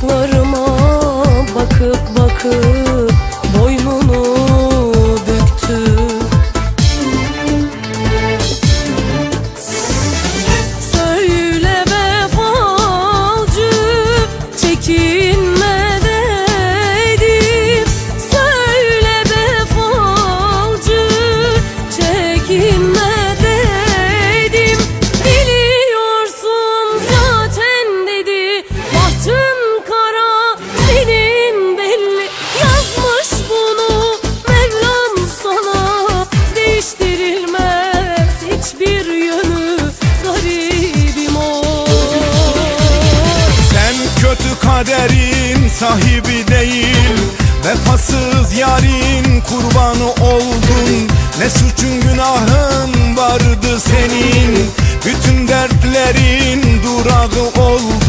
Saçlarıma bakıp sahibi değil. Vefasız yarin kurbanı oldun. Ne suçun günahın vardı senin? Bütün dertlerin durağı oldun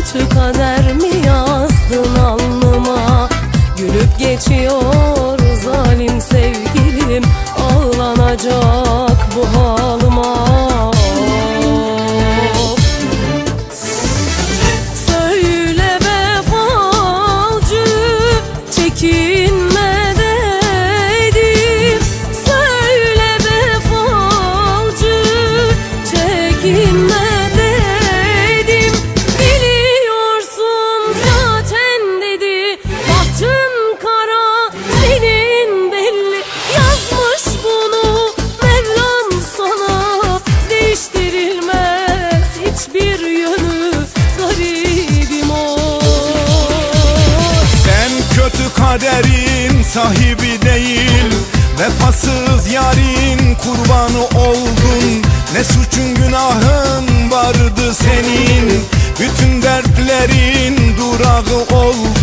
Kötü kader mi yazdın alnıma? Gülüp geçiyor zalim sevgilim Ağlanacak bu halıma Kötü kaderin sahibi değil. Vefasız yarin kurbanı oldun. Ne suçun günahın vardı senin? Bütün dertlerin durağı oldun.